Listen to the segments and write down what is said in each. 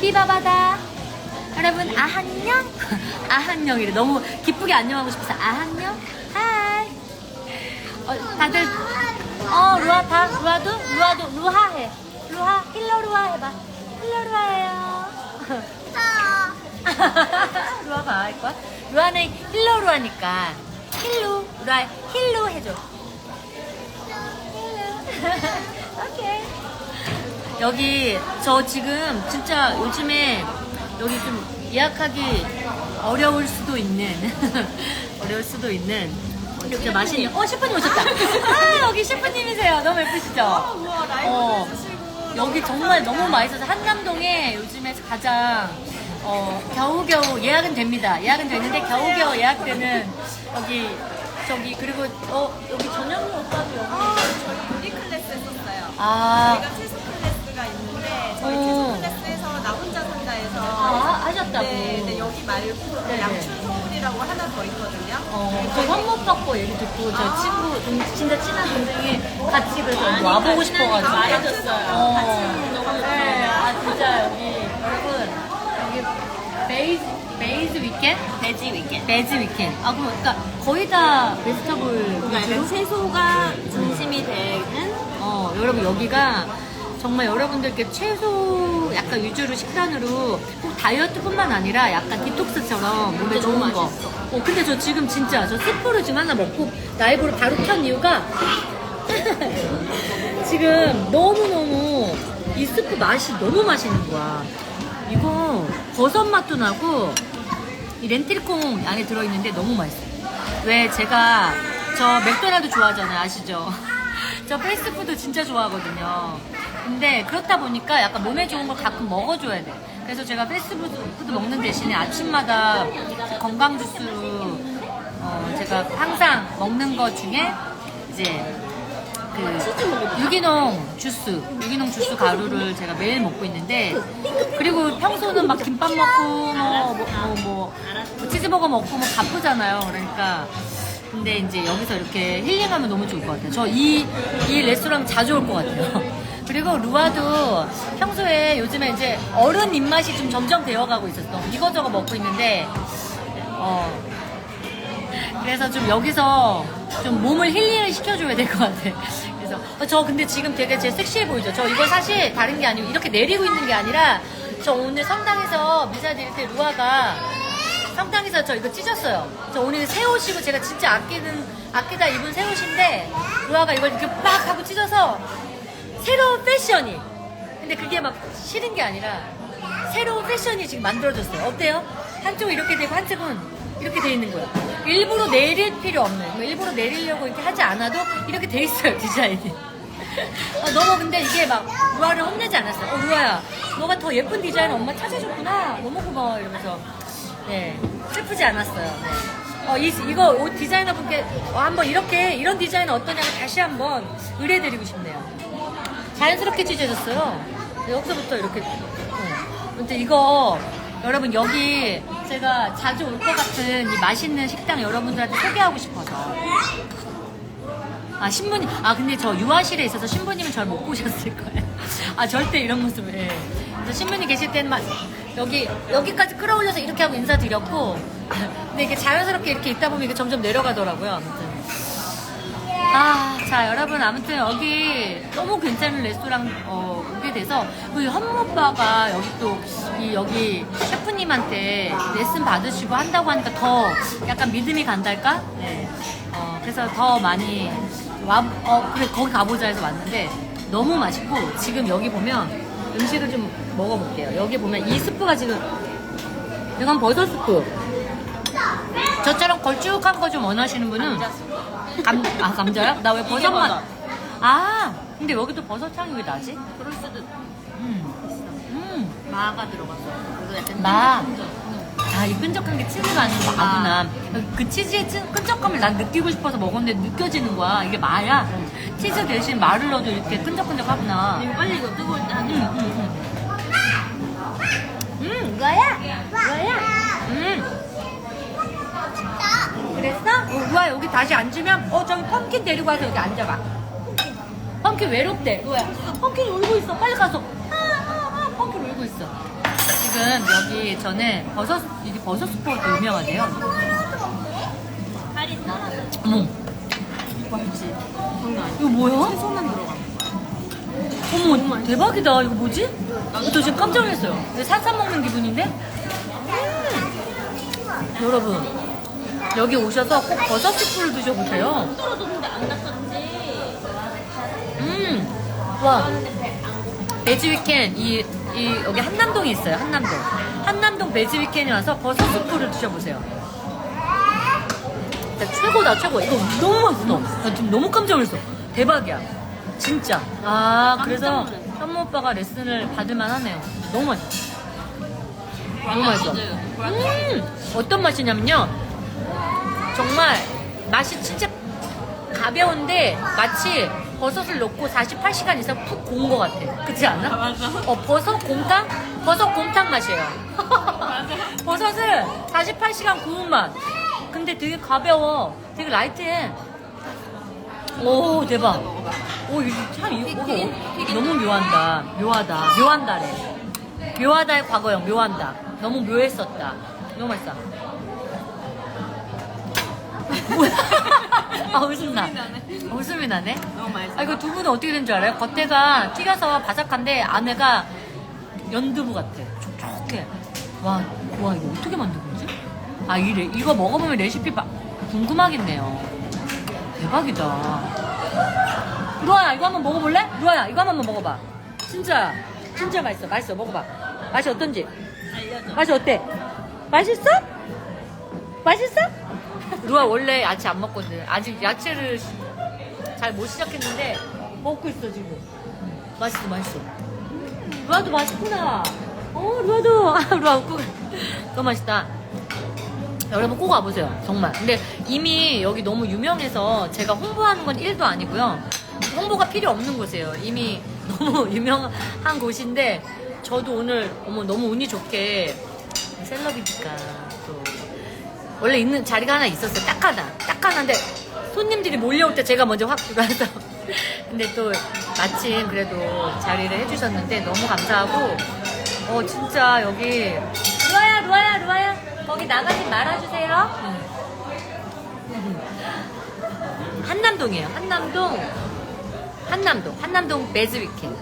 비바바다. 여러분 아한녕? 아한녕이래. 너무 기쁘게 안녕하고 싶어서 아한녕? 하이. 어, 다들 어 루아 다 루아도 루아도 루하 해. 루하 힐러 루아 해봐. 힐러 루아예요. 루아가 할 거야? 루아는 힐러 루아니까 힐루 루아 힐루 해줘. 힐루. 오케이. 여기 저 지금 진짜 요즘에 여기 좀 예약하기 어려울 수도 있는 어려울 수도 있는. 어, 진짜 맛있는 어 셰프님 오셨다. 아 여기 셰프님이세요. 너무 예쁘시죠? 우와 라이브 어. 해주시고. 여기 정말 너무 맛있어서 한남동에 요즘에 가장 어, 겨우겨우 예약은 됩니다. 예약은 되는데 겨우겨우 예약되는 여기 저기 그리고 어 여기 전현무 오빠도 여기 아, 저희 요리 클래스 했었어요. 아. 저희가 아, 하셨다고 네, 네, 여기 말고 네네. 양춘 서울이라고 하나 더 있거든요. 어, 저 한번 받고 얘기 듣고 저 친구 동, 진짜 친한 동생이 같이 그래서 와보고 싶어가지고 말해줬어요. 어, 네, 아 진짜 여기 여러분 여기 베이즈 베이즈 위켄? 돼지 위켄. 베이즈 위켄. 아 그럼 그러니까 거의 다 베스터블 그러니까 위주로? 채소가 중심이 되는 어, 여러분 여기가 정말 여러분들께 채소 약간 위주로 식단으로 꼭 다이어트뿐만 아니라 약간 디톡스처럼 몸에 너무 좋은 거. 맛있어. 어, 근데 저 지금 진짜 저 스프를 지금 하나 먹고 라이브를 바로 켠 이유가 지금 너무너무 이 스프 맛이 너무 맛있는 거야. 이거 버섯 맛도 나고 이 렌틸콩 안에 들어있는데 너무 맛있어요. 왜 제가 저 맥도날드 좋아하잖아요. 아시죠? 저 패스트푸드 진짜 좋아하거든요. 근데 그렇다 보니까 약간 몸에 좋은 걸 가끔 먹어줘야 돼. 그래서 제가 패스트푸드 먹는 대신에 아침마다 건강 주스로 어, 제가 항상 먹는 것 중에 이제 그 유기농 주스, 유기농 주스 가루를 제가 매일 먹고 있는데 그리고 평소는 막 김밥 먹고 뭐, 뭐, 뭐, 뭐, 뭐 치즈버거 먹고 뭐 바쁘잖아요. 그러니까 근데 이제 여기서 이렇게 힐링하면 너무 좋을 것 같아요. 저 이 이 레스토랑 자주 올 것 같아요. 그리고 루아도 평소에 요즘에 이제 어른 입맛이 좀 점점 되어가고 있었어. 이거저거 먹고 있는데 어 그래서 좀 여기서 좀 몸을 힐링을 시켜줘야 될 것 같아. 그래서 어, 저 근데 지금 되게 제 섹시해 보이죠? 저 이거 사실 다른 게 아니고 이렇게 내리고 있는 게 아니라 저 오늘 성당에서 미사 드릴 때 루아가 성당에서 저 이거 찢었어요. 저 오늘 새 옷이고 제가 진짜 아끼는 아끼다 입은 새 옷인데 루아가 이걸 이렇게 막 하고 찢어서 새로운 패션이. 근데 그게 막 싫은 게 아니라 새로운 패션이 지금 만들어졌어요. 어때요? 한쪽은 이렇게 되고 한쪽은 이렇게 돼 있는 거예요. 일부러 내릴 필요 없는. 뭐 일부러 내리려고 이렇게 하지 않아도 이렇게 돼 있어요 디자인이. 어, 너무 근데 이게 막 루아를 혼내지 않았어요. 어 루아야, 너가 더 예쁜 디자인 엄마 찾아줬구나. 너무 고마워 이러면서 네 슬프지 않았어요. 네. 어, 이, 이거 옷 디자이너 분께 어, 한번 이렇게 이런 디자인 어떠냐고 다시 한번 의뢰드리고 싶네요. 자연스럽게 찢어졌어요. 여기서부터 이렇게. 어. 근데 이거 여러분 여기 제가 자주 올 것 같은 이 맛있는 식당 여러분들한테 소개하고 싶어서. 아 신부님 아 근데 저 유아실에 있어서 신부님은 절 못 보셨을 거예요. 아 절대 이런 모습을. 예. 그래서 신부님 계실 때는 막 여기 여기까지 끌어올려서 이렇게 하고 인사드렸고 근데 이게 자연스럽게 이렇게 있다 보면 이게 점점 내려가더라고요. 아무튼. 아, 자, 여러분, 아무튼 여기 너무 괜찮은 레스토랑, 어, 오게 돼서, 그 현무 오빠가 여기 또, 이, 여기 셰프님한테 레슨 받으시고 한다고 하니까 더 약간 믿음이 간달까? 네. 어, 그래서 더 많이, 와, 어, 그래, 거기 가보자 해서 왔는데, 너무 맛있고, 지금 여기 보면 음식을 좀 먹어볼게요. 여기 보면 이 스프가 지금, 이건 버섯 스프. 저처럼 걸쭉한 거 좀 원하시는 분은 감, 아 감자요? 나 왜 버섯만 버섯. 아 근데 여기도 버섯 향이 왜 나지? 그럴 수도 음, 음, 마가 들어갔어. 그래서 약간 마. 아, 이 끈적한 게 치즈가 아니고 마구나. 그 치즈의 찐- 끈적함을 난 느끼고 싶어서 먹었는데 느껴지는 거야. 이게 마야. 치즈 대신 마를 넣어도 이렇게 끈적끈적하구나. 이거 빨리 이거 뜨거울 때 음, 하는 음, 음. 음, 이거야? 이거야? 음. 그랬어? 어, 루아 여기 다시 앉으면 어 저기 펌킨 데리고 와서 여기 앉아봐. 펌킨 외롭대. 루아야. 펌킨이 울고 있어. 빨리 가서. 아, 아, 아, 펌킨 울고 있어. 여러분 여기 저는 버섯 이게 버섯 스프도 유명하대요. 살이 떨어져. 어머? 장난 아니야. 이거 뭐야? 채소만 들어가. 어머 대박이다 이거 뭐지? 저 지금 깜짝 놀랐어요. 이거 살살 먹는 기분인데? 음. 여러분 여기 오셔서 꼭 버섯 스프를 드셔보세요. 떨어졌는데 안 닦았지. 음, 와 베지 위켄 이, 이 여기 한남동에 있어요 한남동 한남동 베지 위켄에 와서 버섯 스프를 드셔보세요. 진짜 최고다 최고 이거 너무 맛있어. 나 지금 너무 깜짝 놀랐어. 대박이야. 진짜. 아 그래서. 현모 오빠가 레슨을 받을만 하네요. 너무 맛있어. 너무 맛있어. 음, 어떤 맛이냐면요. 정말 맛이 진짜 가벼운데 마치 버섯을 넣고 48시간 이상 푹 구운 것 같아. 그렇지 않아? 맞아. 어, 버섯 곰탕? 버섯 곰탕 맛이에요. 버섯을 48시간 구운 맛. 근데 되게 가벼워. 되게 라이트해. 오, 대박. 오, 이거 참, 이거, 이거 너무 묘한다. 묘하다. 묘한다래. 묘하다의 과거형, 묘한다. 너무 묘했었다. 너무 맛있다. 뭐야? 아, 웃음 나. 어, 웃음이 나네. 너무 맛있어. 아, 이거 두 분은 어떻게 된 줄 알아요? 겉에가 튀겨서 바삭한데 안에가 연두부 같아. 촉촉해. 와, 와, 이거 어떻게 만든 거지? 아, 이래. 이거 먹어보면 레시피 바- 궁금하겠네요. 대박이다. 루아야, 이거 한번 먹어볼래? 루아야, 이거 한번 먹어봐. 진짜, 진짜 맛있어. 맛있어. 먹어봐. 맛이 어떤지. 알려줘. 맛이 어때? 맛있어? 맛있어? 루아 원래 야채 안 먹거든. 아직 야채를 잘 못 시작했는데 먹고 있어 지금. 맛있어, 맛있어. 루아도 맛있구나. 어, 루아도. 아, 루아 웃고. 너무 맛있다. 여러분 꼭 와보세요. 정말. 근데 이미 여기 너무 유명해서 제가 홍보하는 건 1도 아니고요. 홍보가 필요 없는 곳이에요. 이미 너무 유명한 곳인데 저도 오늘 어머 너무 운이 좋게 셀럽이니까 또 원래 있는 자리가 하나 있었어요. 딱 하나. 딱 하나인데 손님들이 몰려올 때 제가 먼저 확 들어와서 근데 또 마침 그래도 자리를 해주셨는데 너무 감사하고 어 진짜 여기 루아야 루아야 루아야 거기 나가지 말아주세요. 한남동이에요. 한남동 한남동 한남동 베즈 위켄.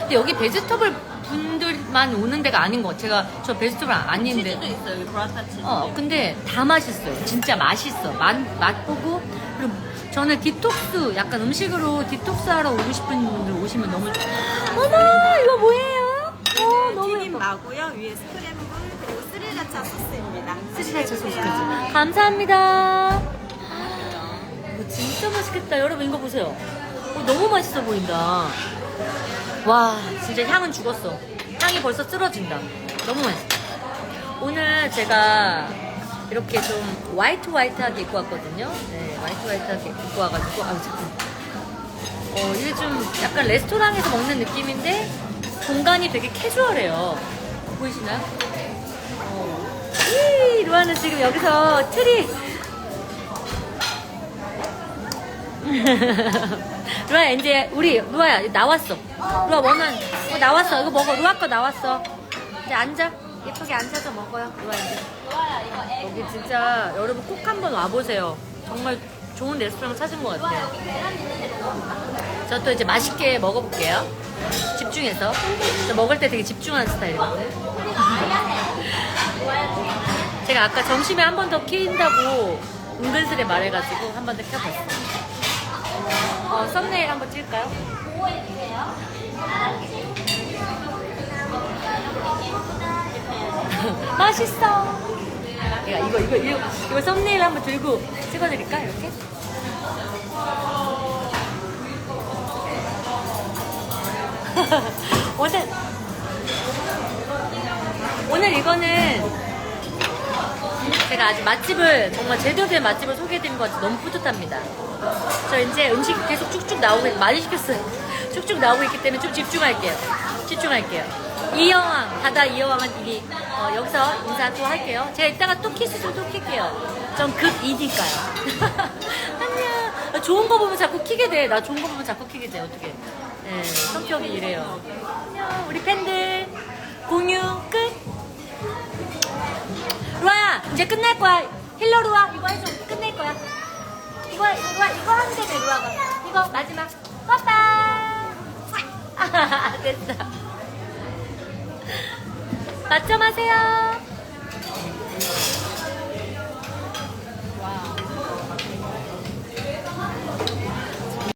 근데 여기 베지터블 분들 만 오는 데가 아닌 것 같아요. 제가 저 베지터블 아닌데. 치즈도 있어 여기 브라타 치즈. 어, 근데 다 맛있어요. 진짜 맛있어. 맛, 맛보고. 그리고 저는 디톡스, 약간 음식으로 디톡스 하러 오고 싶은 분들 오시면 너무. 어머, 이거 뭐예요? 어, 너무 튀김 예뻐. 마고요. 위에 스크램블 그리고 스리라차 소스입니다. 드셔보세요. 소스까지. 감사합니다. 이거 진짜 맛있겠다. 여러분, 이거 보세요. 어, 너무 맛있어 보인다. 와, 진짜 향은 죽었어. 향이 벌써 쓰러진다. 너무 맛있어. 오늘 제가 이렇게 좀 화이트 화이트하게 입고 왔거든요. 네, 화이트 화이트하게 입고 와가지고, 아, 잠깐. 어, 이게 좀 약간 레스토랑에서 먹는 느낌인데, 공간이 되게 캐주얼해요. 보이시나요? 어. 이 루아는 지금 여기서 트리. 루아 이제 우리 루아야 나왔어. 루아 원한 어, 나왔어. 이거 먹어. 루아 거 나왔어. 이제 앉아. 예쁘게 앉아서 먹어요. 루아 이제. 여기 진짜 여러분 꼭 한번 와보세요. 정말 좋은 레스토랑 찾은 것 같아요. 저 또 이제 맛있게 먹어볼게요. 집중해서. 저 먹을 때 되게 집중하는 스타일이거든요. 제가 아까 점심에 한 번더 킨다고 은근슬에 말해가지고 한 번 더 켜봤어요. 어, 썸네일 한번 찍을까요? 맛있어. 내가 이거 이거 이거 이거 썸네일 한번 들고 찍어드릴까 이렇게? 오늘 오늘 이거는 제가 아주 맛집을 정말 제대로 된 맛집을 소개해드린 것 같아서 너무 뿌듯합니다. 저 이제 음식 계속 쭉쭉 나오고 많이 시켰어요. 쭉쭉 나오고 있기 때문에 좀 집중할게요. 집중할게요. 이여왕 바다 이여왕은 이미 어, 여기서 인사 또 할게요. 제가 이따가 또 키스 좀또 킬게요. 전 극이니까요. 안녕. 나 좋은 거 보면 자꾸 키게 돼. 나 좋은 거 보면 자꾸 키게 돼. 어떻게? 네, 성격이 이래요. 안녕. 우리 팬들 공유 끝. 이제 끝날 거야. 힐러로 와. 이거 해줘. 끝낼 거야. 이거, 이거, 이거 하면 돼, 루아가. 이거 마지막. 빠빠. 됐어. 맞춰 마세요.